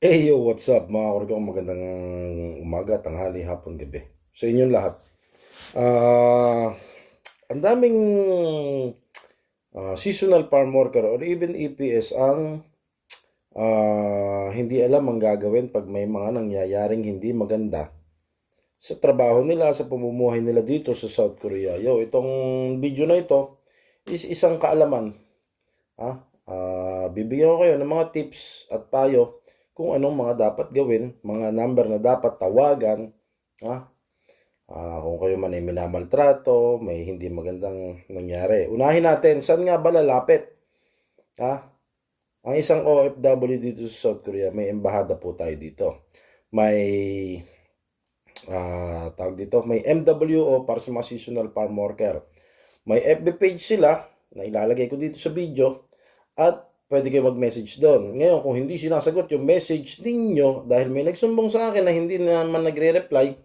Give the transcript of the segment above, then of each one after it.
Hey yo, what's up mga kurgong magandang umaga, tanghali, hapon, gabi. Sa inyong lahat. Ah, ang daming ah, seasonal farm worker or even EPS ang ah, hindi alam ang gagawin pag may mga nangyayaring hindi maganda sa trabaho nila, sa pamumuhay nila dito sa South Korea. Yo, itong video na ito is isang kaalaman. Ha? Ah, bibigyan ko kayo ng mga tips at payo kung anong mga dapat gawin, mga number na dapat tawagan, ha? Ah, kung kayo man ay minamaltrato, may hindi magandang nangyari. Unahin natin, saan nga ba lalapit? Ha? Ang isang OFW dito sa South Korea, may embahada po tayo dito. May ah, tawag dito, may MWO para sa mga seasonal farm worker. May FB page sila na ilalagay ko dito sa video at pwede kayo mag-message doon. Ngayon, kung hindi sinasagot yung message ninyo dahil may nagsumbong sa akin na hindi naman nagre-reply,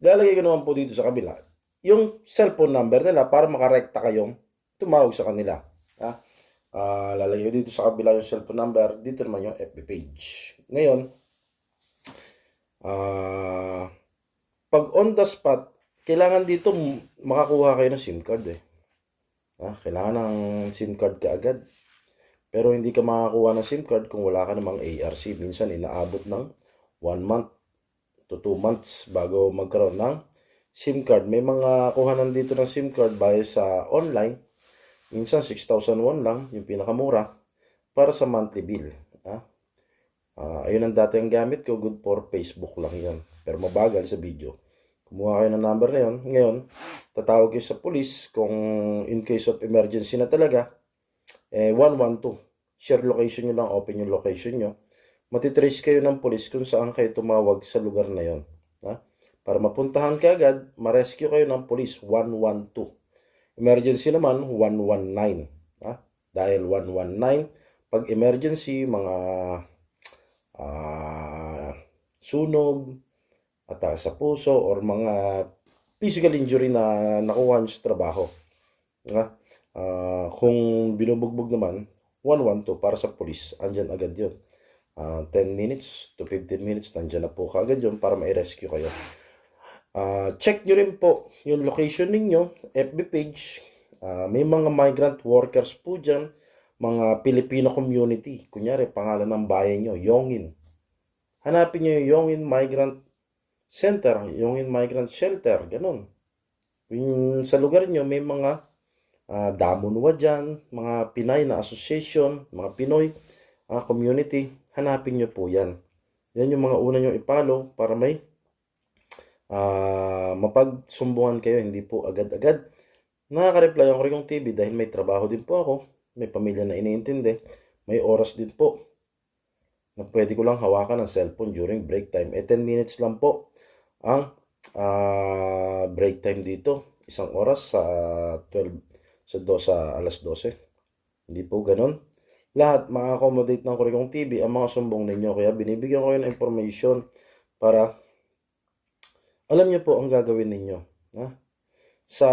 lalagay ko naman po dito sa kabila yung cellphone number nila para makarekta kayong tumawag sa kanila. Ha? Ah, lalagay ko dito sa kabila yung cellphone number, dito naman yung FB page. Ngayon, ah, pag on the spot, kailangan dito makakuha kayo ng SIM card eh. Ah, kailangan ng SIM card ka agad. Pero hindi ka makakuha ng SIM card kung wala ka namang ARC. Minsan inaabot ng 1 month to 2 months bago magkaroon ng SIM card. May mga kuhanan dito ng SIM card bayad sa online. Minsan 6,001 lang, yung pinakamura, para sa monthly bill. Ah, ayun ang dati ang gamit ko, good for Facebook lang yan. Pero mabagal sa video. Kumuha kayo ng number na yun. Ngayon, tatawag kayo sa police kung in case of emergency na talaga, eh, 112. Share location nyo lang, open yung location nyo. Matitrace kayo ng police kung saan kayo tumawag sa lugar na yon. Ha? Para mapuntahan ka agad, ma-rescue kayo ng police, 112. Emergency naman, 119. Ha? Dahil 119, pag emergency, mga ah, sunog, atake sa puso, or mga physical injury na nakuha sa trabaho. Ha? Ah, kung binubugbog naman, 112 para sa police, andyan agad yun. Ah, 10 minutes to 15 minutes, nandyan na po kaagad yun para ma-rescue kayo. Ah, check nyo rin po yung location ninyo, FB page. Ah, may mga migrant workers po dyan, mga Filipino community. Kunyari, pangalan ng bayan nyo, Yongin. Hanapin nyo yung Yongin Migrant Center, Yongin Migrant Shelter, ganun. Yung, sa lugar nyo, may mga uh, Damunwa dyan, mga Pinay na association, mga Pinoy ah, community, hanapin nyo po yan. Yan yung mga una nyo ipalo para may ah, mapagsumbungan kayo, hindi po agad-agad. Nakaka-reply ang Rigong TV dahil may trabaho din po ako, may pamilya na iniintindi, may oras din po na pwede ko lang hawakan ng cellphone during break time. Eh, 10 minutes lang po ang ah, break time dito. Isang oras sa 12 sa, do, sa alas 12. Hindi po ganun. Lahat ma-accommodate ng Kurikong TV ang mga sumbong ninyo. Kaya binibigyan ko kayo ng information para alam niyo po ang gagawin ninyo. Ha? Sa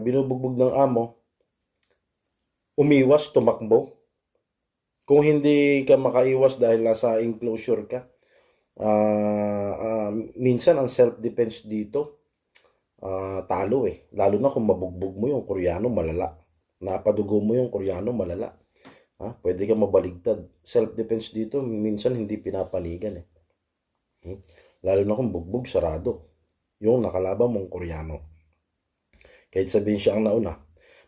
binubugbog ng amo, umiwas, tumakbo. Kung hindi ka makaiwas dahil nasa enclosure ka, ah, ah, minsan ang self-defense dito, ah, talo eh. Lalo na kung mabugbog mo yung Koreano, malala. Napadugo mo yung Koreano, malala. Ha? Pwede ka mabaligtad. Self-defense dito, minsan hindi pinapanigan eh. Hmm? Lalo na kung bugbog, sarado. Yung nakalaban mong Koreano. Kahit sabihin siya ang nauna.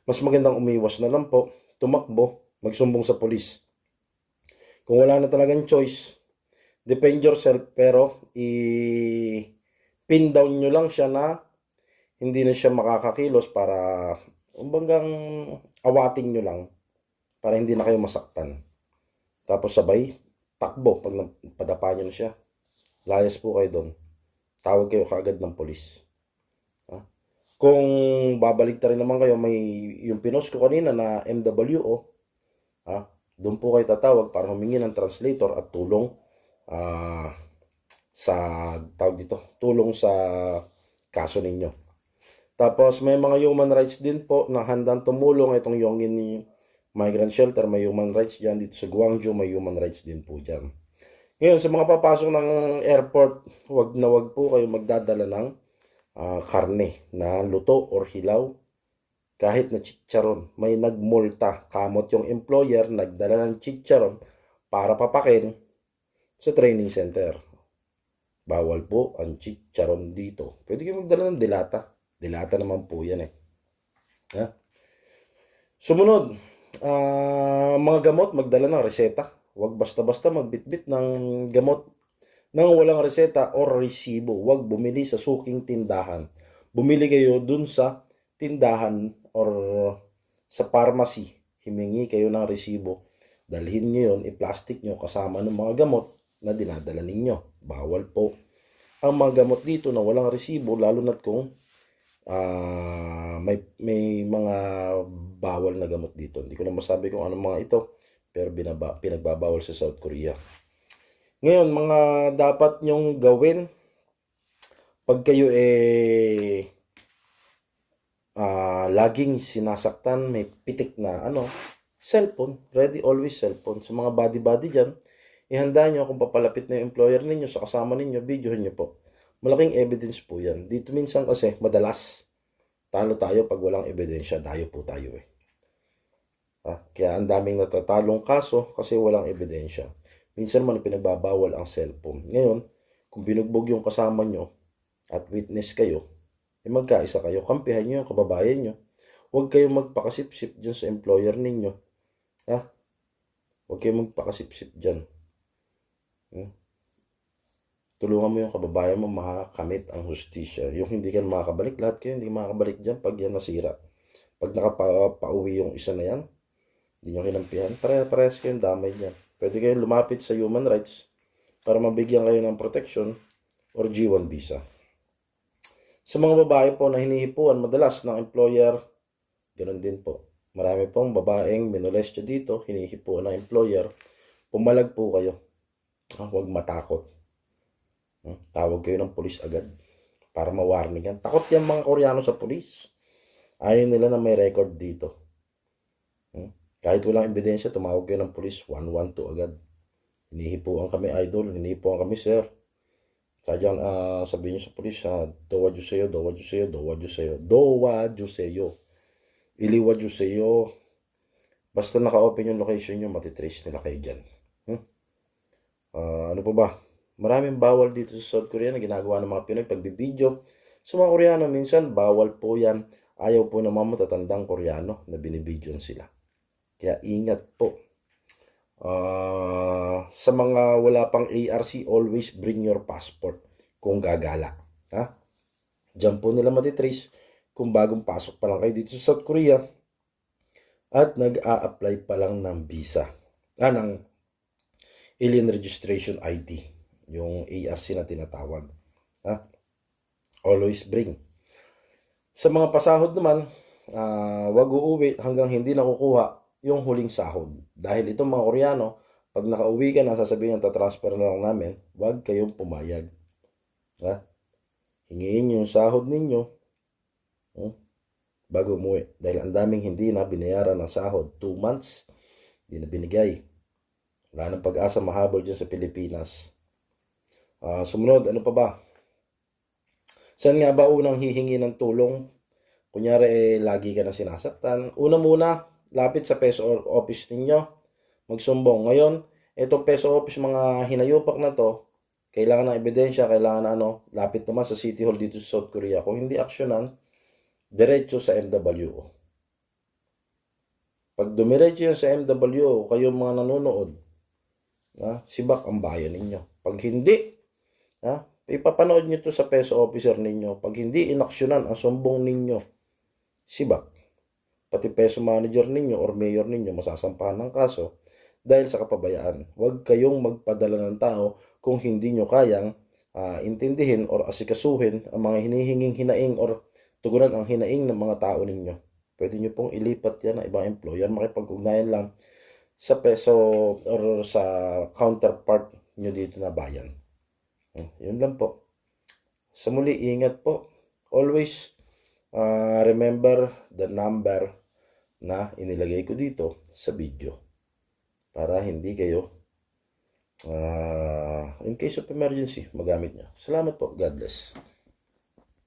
Mas magandang umiwas na lang po, tumakbo, magsumbong sa polis. Kung wala na talagang choice, defend yourself pero i-pin down nyo lang siya na hindi na siya makakakilos para umbanggang awating nyo lang para hindi na kayo masaktan. Tapos sabay, takbo pag padapa nyo na siya. Layas po kayo doon. Tawag kayo kaagad ng polis. Ha? Kung babalik rin naman kayo, may yung pinost ko kanina na MWO, ha? doon po kayo tatawag para humingi ng translator at tulong ah, sa tawag dito, tulong sa kaso ninyo. Tapos may mga human rights din po na handang tumulong itong Yongin Migrant Shelter. May human rights dyan dito sa Guangzhou. May human rights din po dyan. Ngayon, sa mga papasok ng airport, wag na wag po kayo magdadala ng ah, karne na luto or hilaw. Kahit na chicharon, may nagmulta. Kamot yung employer, nagdala ng chicharon para papakin sa training center. Bawal po ang chicharon dito. Pwede kayo magdala ng dilata. Dilata naman po yan eh. Ha? Sumunod, ah, mga gamot, magdala ng reseta. Huwag basta-basta magbitbit ng gamot nang walang reseta or resibo. Huwag bumili sa suking tindahan. Bumili kayo dun sa tindahan or sa pharmacy. Himingi kayo ng resibo. Dalhin nyo yun, i-plastic nyo kasama ng mga gamot na dinadala ninyo. Bawal po ang mga gamot dito na walang resibo, lalo na't kung ah, may, may mga bawal na gamot dito. Hindi ko na masabi kung anong mga ito, pero binaba, pinagbabawal sa South Korea. Ngayon, mga dapat nyong gawin pag kayo eh ah, laging sinasaktan, may pitik na ano, cellphone. Ready always cellphone. Sa mga body-body dyan, ihanda nyo kung papalapit na yung employer ninyo sa kasama ninyo, videohan nyo po. Malaking evidence po yan. Dito minsan kasi, madalas, talo tayo pag walang ebidensya, dayo po tayo eh. Ah, kaya ang daming natatalong kaso kasi walang ebidensya. Minsan man pinagbabawal ang cellphone. Ngayon, kung binugbog yung kasama nyo at witness kayo, eh magkaisa kayo, kampihan nyo yung kababayan nyo. Huwag kayong magpakasipsip dyan sa employer ninyo. Ha? Huwag kayong magpakasipsip dyan. Hmm? Tulungan mo yung kababayan mo makakamit ang hustisya. Yung hindi ka makakabalik, lahat kayo hindi makakabalik dyan pag yan nasira. Pag nakapauwi yung isa na yan, hindi nyo kinampihan, pare-parehas kayong damay dyan. Pwede kayong lumapit sa human rights para mabigyan kayo ng protection or G1 visa. Sa mga babae po na hinihipuan madalas ng employer, ganun din po. Marami pong babaeng minolestya dito, hinihipuan ng employer. Pumalag po kayo. Ah, huwag matakot. Hmm? Tawag kayo ng pulis agad para mawarning yan. Takot yan mga Koreano sa pulis. Ayaw nila na may record dito. Hmm? Kahit walang ebidensya, tumawag kayo ng pulis, 112 agad. Hinihipuan kami idol, hinihipuan kami sir. Sadyang ah, sabihin niyo sa pulis, uh, dowa juseyo, dowa juseyo, dowa juseyo, dowa juseyo. Iliwa juseyo. Basta naka-open yung location nyo, matitrace nila kayo dyan. Hmm? Ah, ano pa ba? Maraming bawal dito sa South Korea na ginagawa ng mga Pinoy pagbibideo. Sa mga Koreano, minsan bawal po yan. Ayaw po ng mga matatandang Koreano na binibidyoan sila. Kaya ingat po. Ah, sa mga wala pang ARC, always bring your passport kung gagala. Ha? Diyan po nila matitrace kung bagong pasok pa lang kayo dito sa South Korea at nag-a-apply pa lang ng visa. Ah, ng Alien Registration ID. Yung ARC na tinatawag. Ha? Always bring. Sa mga pasahod naman, ah, wag uuwi hanggang hindi nakukuha yung huling sahod. Dahil itong mga Koreano, pag nakauwi ka na, sasabihin na transfer na lang namin, wag kayong pumayag. Ha? Hingiin yung sahod ninyo hmm, bago umuwi. Dahil ang daming hindi na binayaran ng sahod. Two months, hindi na binigay. Wala nang pag-asa mahabol dyan sa Pilipinas. Ah, sumunod, ano pa ba? Saan nga ba unang hihingi ng tulong? Kunyari, eh, lagi ka na sinasaktan. Una muna, lapit sa peso office ninyo. Magsumbong. Ngayon, itong peso office, mga hinayupak na to, kailangan ng ebidensya, kailangan na ano, lapit naman sa City Hall dito sa South Korea. Kung hindi aksyonan, diretso sa MWO. Pag dumiretso yan sa MWO, kayong mga nanonood, ha, sibak ang bayan ninyo. Pag hindi, ha, ipapanood nyo to sa peso officer ninyo. Pag hindi inaksyonan ang sumbong ninyo, sibak. Pati peso manager ninyo or mayor ninyo masasampahan ng kaso dahil sa kapabayaan. Huwag kayong magpadala ng tao kung hindi nyo kayang ah, intindihin or asikasuhin ang mga hinihinging hinaing or tugunan ang hinaing ng mga tao ninyo. Pwede nyo pong ilipat yan ng ibang employer. Makipag-ugnayan lang sa peso or sa counterpart nyo dito na bayan. Hmm, Yun lang po. Sa muli, ingat po. Always ah, remember the number na inilagay ko dito sa video para hindi kayo ah, in case of emergency, magamit niya. Salamat po. God bless.